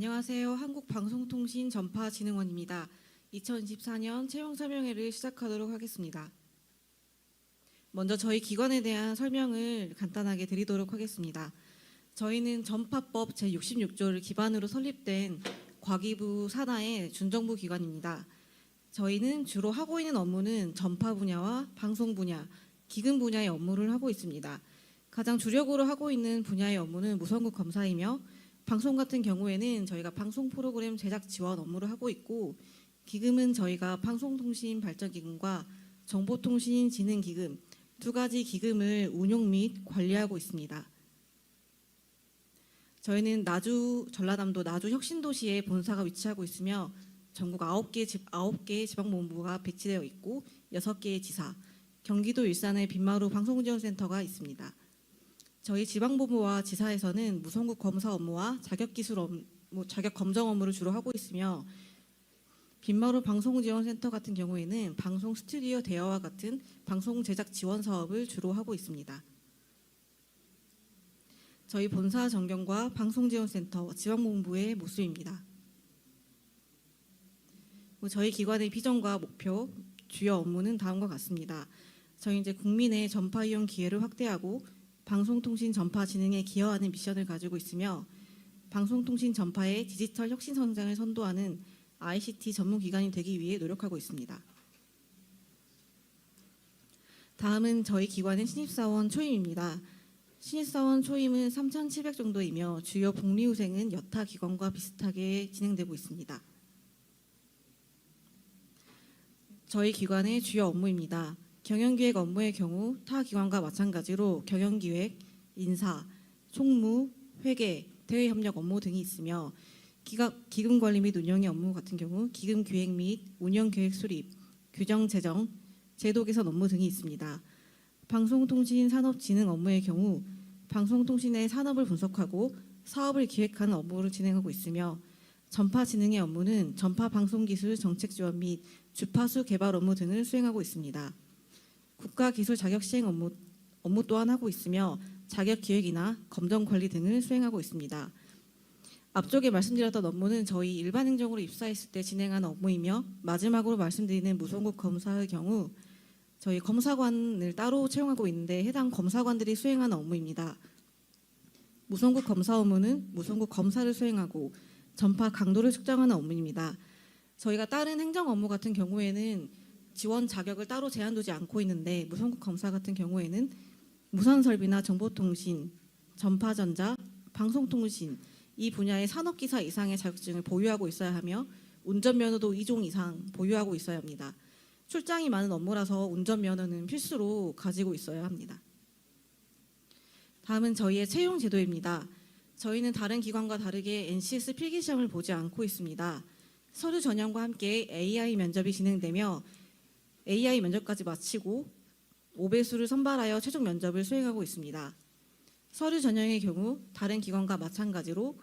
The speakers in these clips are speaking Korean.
안녕하세요. 한국방송통신전파진흥원입니다. 2024년 채용 설명회를 시작하도록 하겠습니다. 먼저 저희 기관에 대한 설명을 간단하게 드리도록 하겠습니다. 저희는 전파법 제66조를 기반으로 설립된 과기부 산하의 준정부 기관입니다. 저희는 주로 하고 있는 업무는 전파 분야와 방송 분야, 기금 분야의 업무를 하고 있습니다. 가장 주력으로 하고 있는 분야의 업무는 무선국 검사이며 방송 같은 경우에는 저희가 방송 프로그램 제작 지원 업무를 하고 있고 기금은 저희가 방송통신 발전기금과 정보통신진흥기금 두 가지 기금을 운용 및 관리하고 있습니다. 저희는 나주 전라남도 나주 혁신도시에 본사가 위치하고 있으며 전국 9개 집 9개 지방본부가 배치되어 있고 6개의 지사, 경기도 일산에 빈마루 방송지원센터가 있습니다. 저희 지방본부와 지사에서는 무선국 검사 업무와 자격기술 업무, 자격 검정 업무를 주로 하고 있으며 빈마루 방송지원센터 같은 경우에는 방송 스튜디오 대여와 같은 방송 제작 지원 사업을 주로 하고 있습니다. 저희 본사 전경과 방송지원센터 지방본부의 모습입니다. 뭐 저희 기관의 비전과 목표, 주요 업무는 다음과 같습니다. 저희 이제 국민의 전파 이용 기회를 확대하고 방송통신 전파 진흥에 기여하는 미션을 가지고 있으며 방송통신 전파의 디지털 혁신 성장을 선도하는 ICT 전문 기관이 되기 위해 노력하고 있습니다. 다음은 저희 기관의 신입사원 초임입니다. 신입사원 초임은 3,700 정도이며 주요 복리후생은 여타 기관과 비슷하게 진행되고 있습니다. 저희 기관의 주요 업무입니다. 경영기획 업무의 경우 타 기관과 마찬가지로 경영기획, 인사, 총무, 회계, 대외 협력 업무 등이 있으며 기금 관리 및 운영의 업무 같은 경우 기금 기획 및 운영 계획 수립, 규정 제정, 제도 개선 업무 등이 있습니다. 방송통신 산업 진흥 업무의 경우 방송통신의 산업을 분석하고 사업을 기획하는 업무를 진행하고 있으며 전파 진흥의 업무는 전파 방송 기술 정책 지원 및 주파수 개발 업무 등을 수행하고 있습니다. 국가 기술 자격 시행 업무, 업무 또한 하고 있으며 자격 기획이나 검정 관리 등을 수행하고 있습니다. 앞쪽에 말씀드렸던 업무는 저희 일반 행정으로 입사했을 때 진행하는 업무이며 마지막으로 말씀드리는 무선국 검사의 경우 저희 검사관을 따로 채용하고 있는데 해당 검사관들이 수행하는 업무입니다. 무선국 검사 업무는 무선국 검사를 수행하고 전파 강도를 측정하는 업무입니다. 저희가 다른 행정 업무 같은 경우에는 지원 자격을 따로 제한두지 않고 있는데 무선국 검사 같은 경우에는 무선 설비나 정보통신, 전파전자, 방송통신 이 분야의 산업기사 이상의 자격증을 보유하고 있어야 하며 운전면허도 2종 이상 보유하고 있어야 합니다. 출장이 많은 업무라서 운전면허는 필수로 가지고 있어야 합니다. 다음은 저희의 채용 제도입니다. 저희는 다른 기관과 다르게 NCS 필기 시험을 보지 않고 있습니다. 서류 전형과 함께 AI 면접이 진행되며 AI 면접까지 마치고 5배수를 선발하여 최종 면접을 수행하고 있습니다. 서류 전형의 경우 다른 기관과 마찬가지로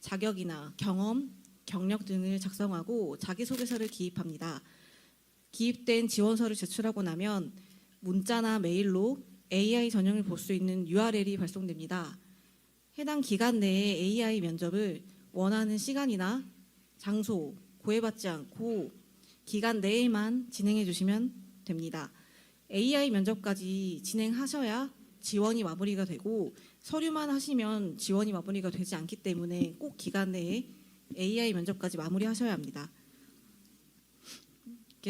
자격이나 경험, 경력 등을 작성하고 자기소개서를 기입합니다. 기입된 지원서를 제출하고 나면 문자나 메일로 AI 전형을 볼 수 있는 URL이 발송됩니다. 해당 기간 내에 AI 면접을 원하는 시간이나 장소, 고해받지 않고 기간 내에만 진행해 주시면 됩니다. AI 면접까지 진행하셔야 지원이 마무리가 되고 서류만 하시면 지원이 마무리가 되지 않기 때문에 꼭 기간 내에 AI 면접까지 마무리하셔야 합니다.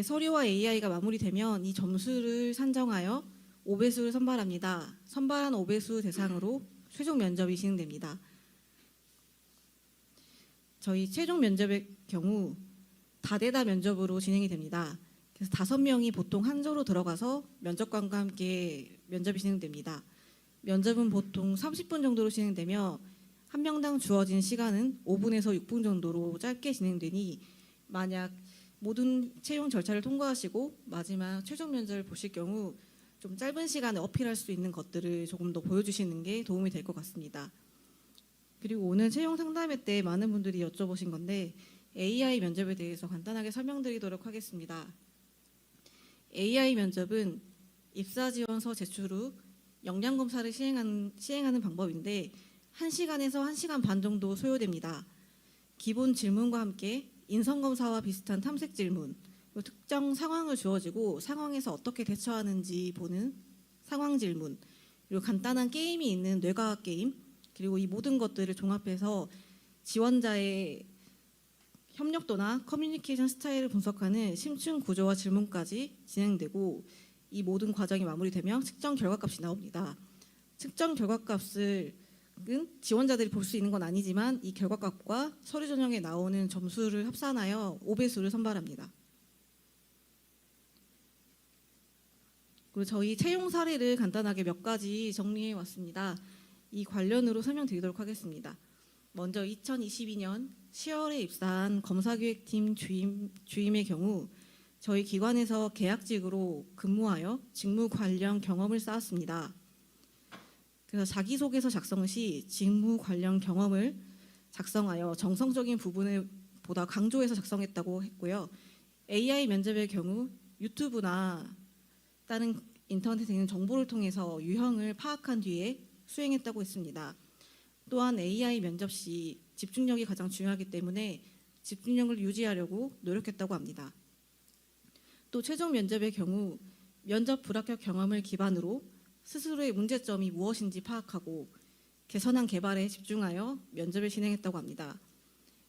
서류와 AI가 마무리되면 이 점수를 산정하여 5배수를 선발합니다. 선발한 5배수 대상으로 최종 면접이 진행됩니다. 저희 최종 면접의 경우 다대다 면접으로 진행이 됩니다. 그래서 다섯 명이 보통 한 조로 들어가서 면접관과 함께 면접이 진행됩니다. 면접은 보통 30분 정도로 진행되며 한 명당 주어진 시간은 5분에서 6분 정도로 짧게 진행되니 만약 모든 채용 절차를 통과하시고 마지막 최종 면접을 보실 경우 좀 짧은 시간에 어필할 수 있는 것들을 조금 더 보여주시는 게 도움이 될 것 같습니다. 그리고 오늘 채용 상담회 때 많은 분들이 여쭤보신 건데 AI 면접에 대해서 간단하게 설명드리도록 하겠습니다. AI 면접은 입사 지원서 제출 후 역량 검사를 시행하는, 시행하는 방법인데 1시간에서 1시간 반 정도 소요됩니다. 기본 질문과 함께 인성 검사와 비슷한 탐색 질문, 특정 상황을 주어지고 상황에서 어떻게 대처하는지 보는 상황 질문, 그리고 간단한 게임이 있는 뇌과학 게임, 그리고 이 모든 것들을 종합해서 지원자의 협력도나 커뮤니케이션 스타일을 분석하는 심층 구조와 질문까지 진행되고 이 모든 과정이 마무리되면 측정 결과값이 나옵니다. 측정 결과값을 은 지원자들이 볼 수 있는 건 아니지만 이 결과값과 서류 전형에 나오는 점수를 합산하여 5배수를 선발합니다. 그리고 저희 채용 사례를 간단하게 몇 가지 정리해 왔습니다. 이 관련으로 설명드리도록 하겠습니다. 먼저 2022년 10월에 입사한 검사기획팀 주임, 주임의 경우 저희 기관에서 계약직으로 근무하여 직무 관련 경험을 쌓았습니다. 그래서 자기소개서 작성 시 직무 관련 경험을 작성하여 정성적인 부분을 보다 강조해서 작성했다고 했고요. AI 면접의 경우 유튜브나 다른 인터넷에 있는 정보를 통해서 유형을 파악한 뒤에 수행했다고 했습니다. 또한 AI 면접 시 집중력이 가장 중요하기 때문에 집중력을 유지하려고 노력했다고 합니다. 또 최종 면접의 경우 면접 불합격 경험을 기반으로 스스로의 문제점이 무엇인지 파악하고 개선한 개발에 집중하여 면접을 진행했다고 합니다.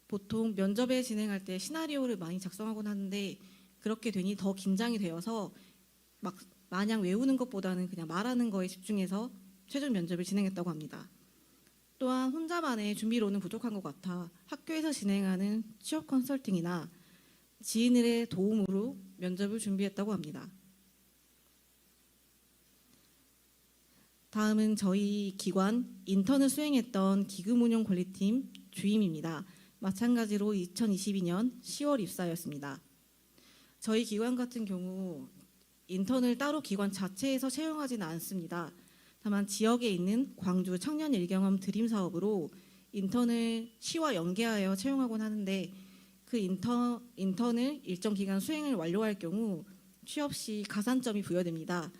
보통 면접을 진행할 때 시나리오를 많이 작성하곤 하는데 그렇게 되니 더 긴장이 되어서 막 마냥 외우는 것보다는 그냥 말하는 거에 집중해서 최종 면접을 진행했다고 합니다. 또한 혼자만의 준비로는 부족한 것 같아 학교에서 진행하는 취업 컨설팅이나 지인들의 도움으로 면접을 준비했다고 합니다. 다음은 저희 기관 인턴을 수행했던 기금운용 관리팀 주임입니다. 마찬가지로 2022년 10월 입사였습니다. 저희 기관 같은 경우 인턴을 따로 기관 자체에서 채용하지는 않습니다. 다만 지역에 있는 광주 청년 일경험 드림 사업으로 인턴을 시와 연계하여 채용하곤 하는데 그 인턴, 인턴을 일정 기간 수행을 완료할 경우 취업 시 가산점이 부여됩니다.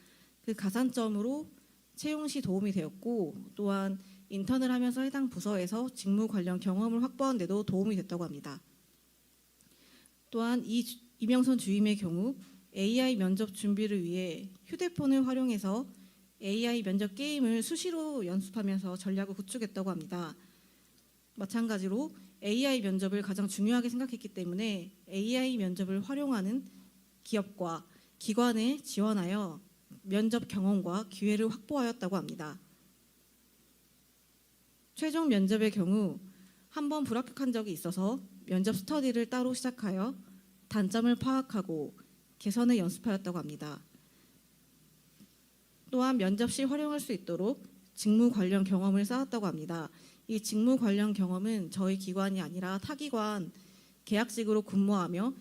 그 가산점으로 채용 시 도움이 되었고 또한 인턴을 하면서 해당 부서에서 직무 관련 경험을 확보하는 데도 도움이 됐다고 합니다. 또한 이 주- 이명선 주임의 경우 AI 면접 준비를 위해 휴대폰을 활용해서 AI 면접 게임을 수시로 연습하면서 전략을 구축했다고 합니다. 마찬가지로 AI 면접을 가장 중요하게 생각했기 때문에 AI 면접을 활용하는 기업과 기관에 지원하여 면접 경험과 기회를 확보하였다고 합니다. 최종 면접의 경우 한 번 불합격한 적이 있어서 면접 스터디를 따로 시작하여 단점을 파악하고 개선을 연습하였다고 합니다. 또한 면접 시 활용할 수 있도록 직무 관련 경험을 쌓았다고 합니다. 이 직무 관련 경험은 저희 기관이 아니라 타기관 계약직으로 근무하며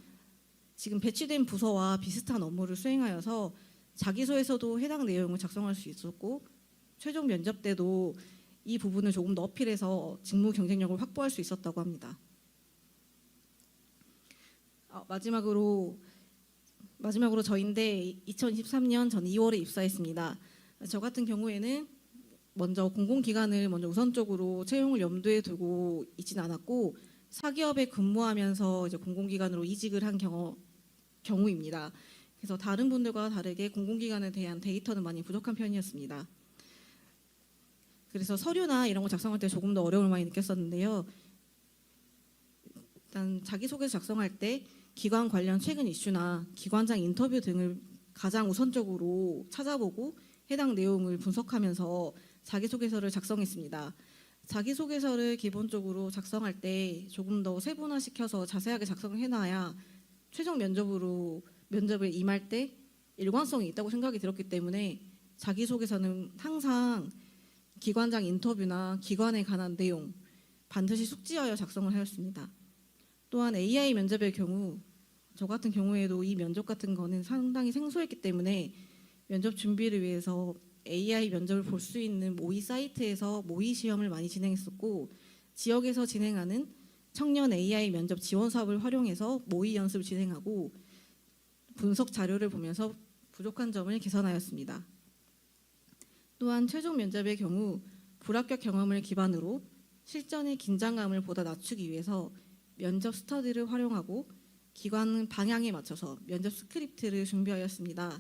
지금 배치된 부서와 비슷한 업무를 수행하여서 자기소에서도 해당 내용을 작성할 수 있었고 최종 면접 때도 이 부분을 조금 더 어필해서 직무 경쟁력을 확보할 수 있었다고 합니다. 아, 마지막으로 마지막으로 저인데 2023년 전 2월에 입사했습니다. 저 같은 경우에는 먼저 공공기관을 먼저 우선적으로 채용을 염두에 두고 있진 않았고 사기업에 근무하면서 이제 공공기관으로 이직을 한 경우, 경우입니다. 그래서 다른 분들과 다르게 공공기관에 대한 데이터는 많이 부족한 편이었습니다. 그래서 서류나 이런 거 작성할 때 조금 더 어려움을 많이 느꼈었는데요. 일단 자기소개서 작성할 때 기관 관련 최근 이슈나 기관장 인터뷰 등을 가장 우선적으로 찾아보고 해당 내용을 분석하면서 자기소개서를 작성했습니다. 자기소개서를 기본적으로 작성할 때 조금 더 세분화시켜서 자세하게 작성을 해놔야 최종 면접으로 면접을 임할 때 일관성이 있다고 생각이 들었기 때문에 자기소개서는 항상 기관장 인터뷰나 기관에 관한 내용 반드시 숙지하여 작성을 하였습니다. 또한 AI 면접의 경우 저 같은 경우에도 이 면접 같은 거는 상당히 생소했기 때문에 면접 준비를 위해서 AI 면접을 볼 수 있는 모의 사이트에서 모의 시험을 많이 진행했었고 지역에서 진행하는 청년 AI 면접 지원 사업을 활용해서 모의 연습을 진행하고 분석 자료를 보면서 부족한 점을 개선하였습니다. 또한 최종 면접의 경우 불합격 경험을 기반으로 실전의 긴장감을 보다 낮추기 위해서 면접 스터디를 활용하고 기관 방향에 맞춰서 면접 스크립트를 준비하였습니다.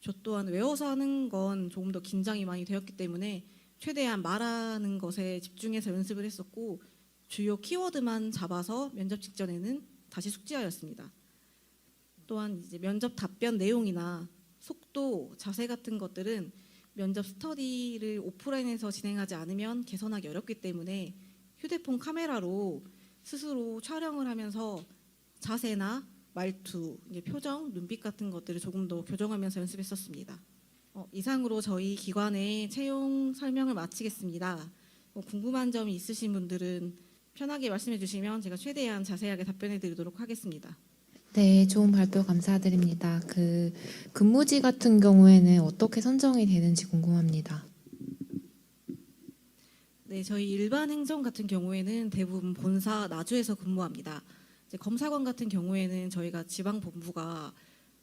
저 또한 외워서 하는 건 조금 더 긴장이 많이 되었기 때문에 최대한 말하는 것에 집중해서 연습을 했었고 주요 키워드만 잡아서 면접 직전에는 다시 숙지하였습니다. 또한 이제 면접 답변 내용이나 속도, 자세 같은 것들은 면접 스터디를 오프라인에서 진행하지 않으면 개선하기 어렵기 때문에 휴대폰 카메라로 스스로 촬영을 하면서 자세나 말투, 표정, 눈빛 같은 것들을 조금 더 교정하면서 연습했었습니다. 어, 이상으로 저희 기관의 채용 설명을 마치겠습니다. 뭐 궁금한 점이 있으신 분들은 편하게 말씀해 주시면 제가 최대한 자세하게 답변해 드리도록 하겠습니다. 네, 좋은 발표 감사드립니다. 그 근무지 같은 경우에는 어떻게 선정이 되는지 궁금합니다. 네, 저희 일반 행정 같은 경우에는 대부분 본사 나주에서 근무합니다. 이제 검사관 같은 경우에는 저희가 지방 본부가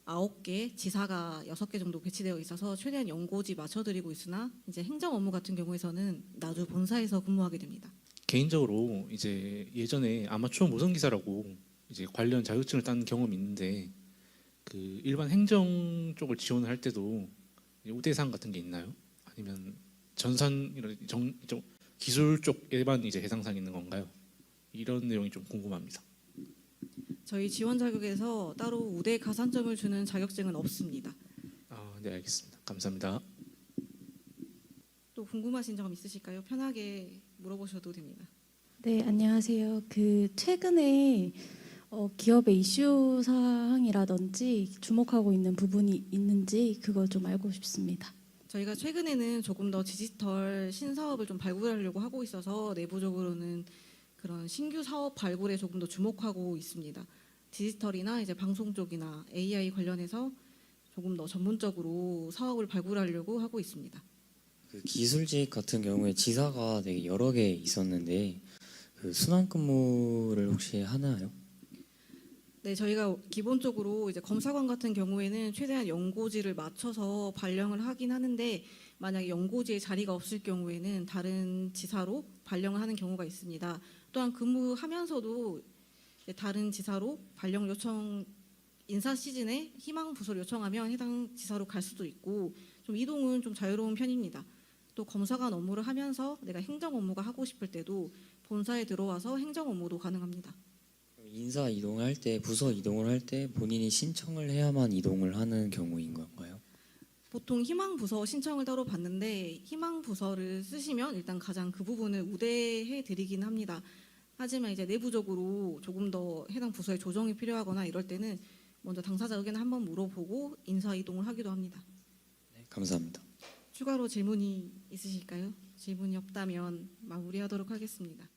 9개, 지사가 6개 정도 배치되어 있어서 최대한 연고지 맞춰드리고 있으나 이제 행정 업무 같은 경우에서는 나주 본사에서 근무하게 됩니다. 개인적으로 이제 예전에 아마추어 모성 기사라고 이제 관련 자격증을 딴 경험이 있는데 그 일반 행정 쪽을 지원을 할 때도 우대상 같은 게 있나요? 아니면 전산 이런 정, 좀 기술 쪽에만 이제 해당상 있는 건가요? 이런 내용이 좀 궁금합니다. 저희 지원 자격에서 따로 우대 가산점을 주는 자격증은 없습니다. 아, 네 알겠습니다. 감사합니다. 또 궁금하신 점 있으실까요? 편하게 물어보셔도 됩니다. 네, 안녕하세요. 그 최근에 어, 기업의 이슈 사항이라든지 주목하고 있는 부분이 있는지 그걸 좀 알고 싶습니다. 저희가 최근에는 조금 더 디지털 신사업을 좀 발굴하려고 하고 있어서 내부적으로는 그런 신규 사업 발굴에 조금 더 주목하고 있습니다. 디지털이나 이제 방송 쪽이나 AI 관련해서 조금 더 전문적으로 사업을 발굴하려고 하고 있습니다. 그 기술직 같은 경우에 지사가 되게 여러 개 있었는데 그 순환 근무를 혹시 하나요? 네, 저희가 기본적으로 이제 검사관 같은 경우에는 최대한 연고지를 맞춰서 발령을 하긴 하는데 만약에 연고지에 자리가 없을 경우에는 다른 지사로 발령을 하는 경우가 있습니다. 또한 근무하면서도 다른 지사로 발령 요청 인사 시즌에 희망 부서를 요청하면 해당 지사로 갈 수도 있고 좀 이동은 좀 자유로운 편입니다. 또 검사관 업무를 하면서 내가 행정 업무가 하고 싶을 때도 본사에 들어와서 행정 업무도 가능합니다. 인사 이동할 때 부서 이동을 할 때 본인이 신청을 해야만 이동을 하는 경우인 건가요? 보통 희망 부서 신청을 따로 받는데 희망 부서를 쓰시면 일단 가장 그 부분을 우대해 드리긴 합니다. 하지만 이제 내부적으로 조금 더 해당 부서에 조정이 필요하거나 이럴 때는 먼저 당사자 의견을 한번 물어보고 인사 이동을 하기도 합니다. 네, 감사합니다. 추가로 질문이 있으실까요? 질문이 없다면 마무리하도록 하겠습니다.